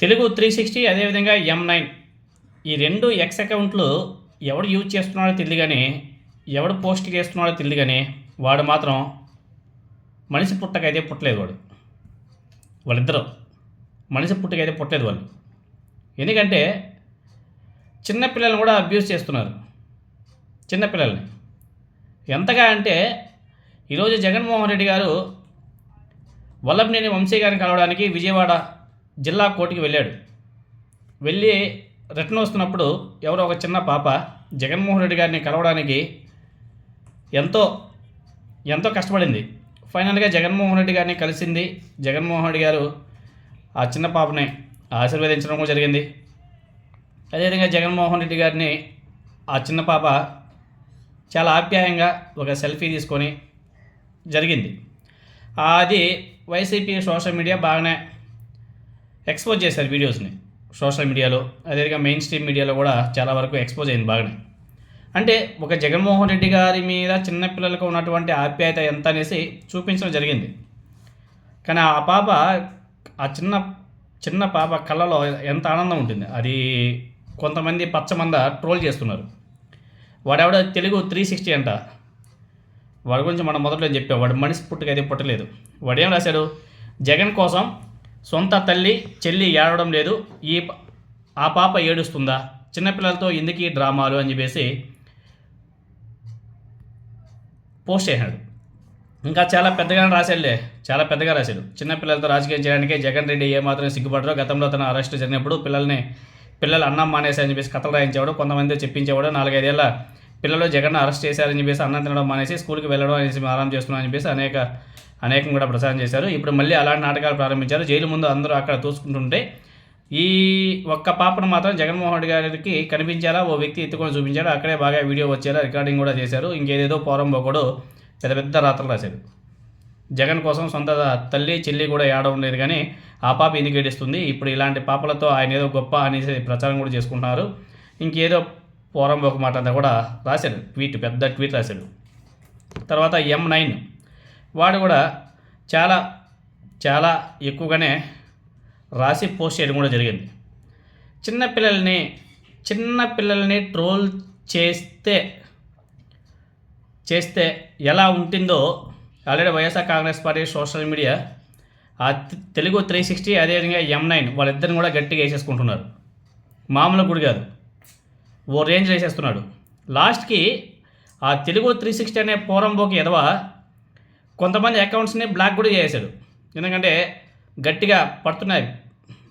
Telugu three sixty అదేవిధంగా M nine ఈ రెండు ఎక్స్ అకౌంట్లు ఎవడు యూజ్ చేస్తున్నాడో తెలియదు కానీ ఎవడు పోస్ట్ చేస్తున్నాడో తెలియదు కానీ వాడు మాత్రం మనిషి పుట్టకైతే పుట్టలేదు వాడు. వాళ్ళిద్దరూ మనిషి పుట్టకైతే పుట్టలేదు వాళ్ళు. ఎందుకంటే చిన్నపిల్లల్ని కూడా అబ్యూస్ చేస్తున్నారు. చిన్నపిల్లల్ని ఎంతగా అంటే ఈరోజు జగన్మోహన్ రెడ్డి గారు వల్లభనేని వంశీ గారిని కలవడానికి విజయవాడ జిల్లా కోర్టుకి వెళ్ళాడు. వెళ్ళి రిటర్న్ వస్తున్నప్పుడు ఎవరో ఒక చిన్న పాప జగన్మోహన్ రెడ్డి గారిని కలవడానికి ఎంతో ఎంతో కష్టపడింది. ఫైనల్గా జగన్మోహన్ రెడ్డి గారిని కలిసింది జగన్మోహన్ రెడ్డి గారు. ఆ చిన్న పాపని ఆశీర్వదించడం కూడా జరిగింది. అదేవిధంగా జగన్మోహన్ రెడ్డి గారిని ఆ చిన్న పాప చాలా ఆప్యాయంగా ఒక సెల్ఫీ తీసుకొని జరిగింది. అది వైసీపీ సోషల్ మీడియా బాగానే ఎక్స్పోజ్ చేశారు వీడియోస్ని సోషల్ మీడియాలో అదేవిధంగా మెయిన్ స్ట్రీమ్ మీడియాలో కూడా చాలా వరకు ఎక్స్పోజ్ అయింది బాగానే. అంటే ఒక జగన్మోహన్ రెడ్డి గారి మీద చిన్నపిల్లలకు ఉన్నటువంటి ఆప్యాయత ఎంత అనేసి చూపించడం జరిగింది. కానీ ఆ పాప ఆ చిన్న చిన్న పాప కళ్ళలో ఎంత ఆనందం ఉంటుంది. అది కొంతమంది పచ్చమంద ట్రోల్ చేస్తున్నారు. వాడెవడ తెలుగు త్రీ సిక్స్టీ అంట. వాడి గురించి మనం మొదట్లో చెప్పాం? వాడు మనిషి పుట్టుకైతే పుట్టలేదు. వాడు ఏం రాశాడు? జగన్ కోసం సొంత తల్లి చెల్లి ఏడవడం లేదు. ఈ ఆ పాప ఏడుస్తుందా? చిన్నపిల్లలతో ఎందుకు ఈ డ్రామాలు? అని చెప్పేసి పోస్ట్ చేశాడు. ఇంకా చాలా పెద్దగానే రాశాడులే. చాలా పెద్దగా రాశాడు. చిన్నపిల్లలతో రాజకీయం చేయడానికి జగన్ రెడ్డి ఏమాత్రం సిగ్గుపడరో. గతంలో తన అరెస్ట్ జరిగినప్పుడు పిల్లల్ని పిల్లలు అన్నం మానేసి అని చెప్పేసి కథలు రాయించేవాడు కొంతమంది చెప్పించేవాడు. నాలుగైదేళ్ళ పిల్లలు జగన్ అరెస్ట్ చేశారని చెప్పేసి అన్నం తినడం మానేసి స్కూల్కి వెళ్ళడం అనేసి ఆరాం చేస్తున్నాం అని చెప్పేసి అనేక అనేకం కూడా ప్రచారం చేశారు. ఇప్పుడు మళ్ళీ అలాంటి నాటకాలు ప్రారంభించారు. జైలు ముందు అందరూ అక్కడ చూసుకుంటుంటే ఈ ఒక్క పాపను మాత్రం జగన్మోహన్ రెడ్డి గారికి కనిపించారా ఓ వ్యక్తి ఎత్తుకొని చూపించాడు అక్కడే బాగా వీడియో వచ్చేలా రికార్డింగ్ కూడా చేశారు. ఇంకేదేదో పోరం పోకూడదు పెద్ద పెద్ద రాత్రలు రాశారు. జగన్ కోసం సొంత తల్లి చెల్లి కూడా ఏడవడం లేదు కానీ ఆ పాప ఎందుకు ఏడుస్తుంది? ఇప్పుడు ఇలాంటి పాపలతో ఆయన ఏదో గొప్ప అనేసి ప్రచారం కూడా చేసుకుంటున్నారు. ఇంకేదో పోరం ఒక మాట అంతా కూడా రాశాడు. ట్వీట్ పెద్ద ట్వీట్ రాశాడు. తర్వాత ఎం నైన్. వాడు కూడా చాలా చాలా ఎక్కువగానే రాసి పోస్ట్ చేయడం కూడా జరిగింది. చిన్నపిల్లల్ని చిన్నపిల్లల్ని ట్రోల్ చేస్తే చేస్తే ఎలా ఉంటుందో already YSR Congress party social media ఆ తెలుగు త్రీ సిక్స్టీ అదేవిధంగా ఎం నైన్ వాళ్ళిద్దరిని కూడా గట్టిగా వేసేసుకుంటున్నారు. మామూలు గుడి కాదు. ఓ రేంజ్ వేసేస్తున్నాడు. లాస్ట్కి ఆ తెలుగు త్రీ సిక్స్టీ అనే పోరంబోకి ఎదవ కొంతమంది అకౌంట్స్ని బ్లాక్ కూడా చేశాడు ఎందుకంటే గట్టిగా పడుతున్నాయి.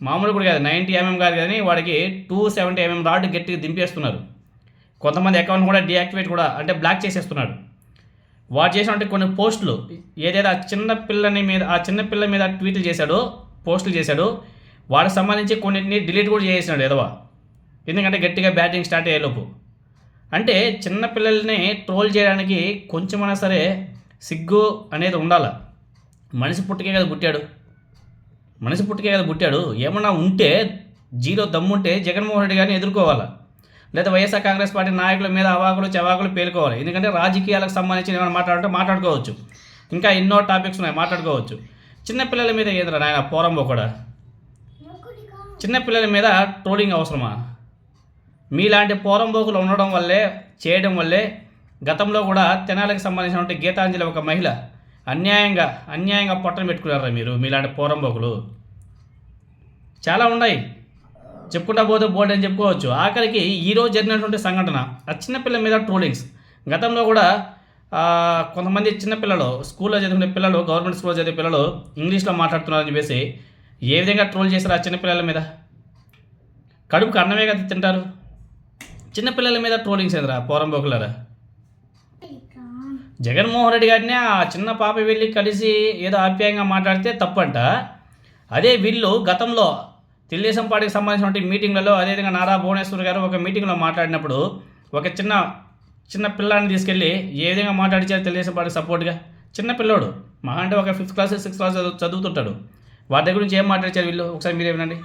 మామూలు కూడా కాదు. నైంటీ ఎంఎం కాదు కానీ వాడికి టూ సెవెంటీ ఎంఎం రాడ్ గట్టిగా దింపేస్తున్నారు. కొంతమంది అకౌంట్ కూడా డీయాక్టివేట్ కూడా అంటే బ్లాక్ చేసేస్తున్నాడు. వాడు చేసినటువంటి కొన్ని పోస్టులు ఏదైతే ఆ చిన్న పిల్లని మీద ఆ చిన్న పిల్ల మీద ట్వీట్లు చేశాడో పోస్టులు చేశాడో వాడికి సంబంధించి కొన్నింటిని డిలీట్ కూడా చేసేసినాడు ఎదవా. ఎందుకంటే గట్టిగా బ్యాటింగ్ స్టార్ట్ అయ్యేలోపు. అంటే చిన్నపిల్లల్ని ట్రోల్ చేయడానికి కొంచెమైనా సరే సిగ్గు అనేది ఉండాలి? మనిషి పుట్టుకే కదా పుట్టాడు. మనిషి పుట్టుకే కదా పుట్టాడు. ఏమన్నా ఉంటే జీరో దమ్ముంటే జగన్మోహన్ రెడ్డి గారిని ఎదుర్కోవాలి? లేదా వైఎస్ఆర్ కాంగ్రెస్ పార్టీ నాయకుల మీద అవాకులు చవాకులు పేలుకోవాలి. ఎందుకంటే రాజకీయాలకు సంబంధించి ఏమైనా మాట్లాడుతూ మాట్లాడుకోవచ్చు. ఇంకా ఎన్నో టాపిక్స్ ఉన్నాయి మాట్లాడుకోవచ్చు. చిన్నపిల్లల మీద ఏదిరా నాయన పోరంబో కూడా? చిన్నపిల్లల మీద ట్రోలింగ్ అవసరమా? మీలాంటి పోరంబోకులు ఉండడం వల్లే చేయడం వల్లే గతంలో కూడా తెనాలకు సంబంధించినటువంటి గీతాంజలి ఒక మహిళ అన్యాయంగా అన్యాయంగా పొట్టను పెట్టుకున్నారా మీరు మీలాంటి పోరంబోకులు? చాలా ఉన్నాయి. చెప్పుకుంటా పోతే బోర్డు అని చెప్పుకోవచ్చు. ఆఖరికి ఈరోజు జరిగినటువంటి సంఘటన ఆ చిన్నపిల్ల మీద ట్రోలింగ్స్. గతంలో కూడా కొంతమంది చిన్నపిల్లలు స్కూల్లో చదివిన పిల్లలు గవర్నమెంట్ స్కూల్లో చదివే పిల్లలు ఇంగ్లీష్లో మాట్లాడుతున్నారని చెప్పేసి ఏ విధంగా ట్రోల్ చేశారు ఆ చిన్నపిల్లల మీద? కడుపుకు అన్నమే కదా తింటారు. చిన్నపిల్లల మీద ట్రోలింగ్స్ ఎదురా పోరంబోకులరా జగన్మోహన్ రెడ్డి గారిని ఆ చిన్న పాప వెళ్ళి కలిసి ఏదో ఆప్యాయంగా మాట్లాడితే తప్పంట. అదే వీళ్ళు గతంలో తెలుగుదేశం పార్టీకి సంబంధించినటువంటి మీటింగ్లలో అదేవిధంగా నారా భువనేశ్వర్ గారు ఒక మీటింగ్లో మాట్లాడినప్పుడు ఒక చిన్న చిన్న పిల్లాన్ని తీసుకెళ్ళి ఏ విధంగా మాట్లాడించారు తెలుగుదేశం పార్టీ సపోర్ట్గా? చిన్న పిల్లోడు. మహా అంటే ఒక ఫిఫ్త్ క్లాస్ సిక్స్త్ క్లాస్ చదువు చదువుతుంటాడు. వాటి దగ్గర నుంచి ఏం మాట్లాడించారు వీళ్ళు? ఒకసారి మీరే వినండి.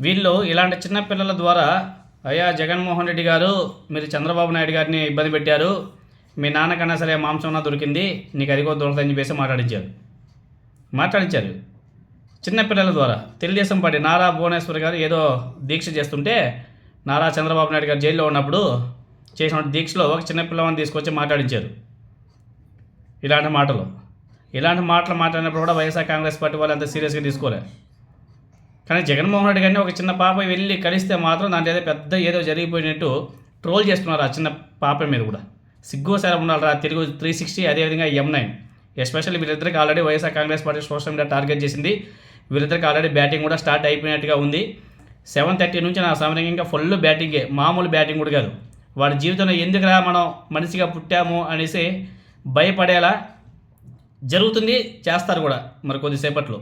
వీళ్ళు ఇలాంటి చిన్న పిల్లల ద్వారా అయ్యా జగన్మోహన్ రెడ్డి గారు మీరు చంద్రబాబు నాయుడు గారిని ఇబ్బంది పెట్టారు. మీ నాన్నకన్నా సరే మాంసం దొరికింది నీకు అదిగో దొరకదని చెప్పేసి మాట్లాడించారు. మాట్లాడించారు. చిన్నపిల్లల ద్వారా. తెలుగుదేశం పార్టీ నారా భువనేశ్వర్ గారు ఏదో దీక్ష చేస్తుంటే నారా చంద్రబాబు నాయుడు గారు జైల్లో ఉన్నప్పుడు చేసిన దీక్షలో ఒక చిన్నపిల్లవాడిని తీసుకొచ్చి మాట్లాడించారు. ఇలాంటి మాటలు. ఇలాంటి మాటలు మాట్లాడినప్పుడు కూడా వైఎస్ఆర్ కాంగ్రెస్ పార్టీ వాళ్ళు అంత సీరియస్గా తీసుకోలేదు కానీ జగన్మోహన్ రెడ్డి గారిని ఒక చిన్న పాప వెళ్ళి కలిస్తే మాత్రం దాంట్లో ఏదో పెద్ద ఏదో జరిగిపోయినట్టు ట్రోల్ చేస్తున్నారు ఆ చిన్న పాప మీద కూడా. సిగ్గుసారం ఉండాలిరా తెలుగు త్రీ సిక్స్టీ అదేవిధంగా ఎం నైన్ ఎస్పెషల్లీ వీళ్ళిద్దరికి already YSR Congress party social media target చేసింది. వీరిద్దరికి ఆల్రెడీ బ్యాటింగ్ కూడా స్టార్ట్ అయిపోయినట్టుగా ఉంది. సెవెన్ థర్టీ నుంచి నా సమయం ఇంకా ఫుల్ బ్యాటింగే మామూలు బ్యాటింగ్ కూడా కాదు. వాడి జీవితంలో ఎందుకురా మనం మనిషిగా పుట్టాము అనేసి భయపడేలా జరుగుతుంది చేస్తారు కూడా మరి కొద్దిసేపట్లో.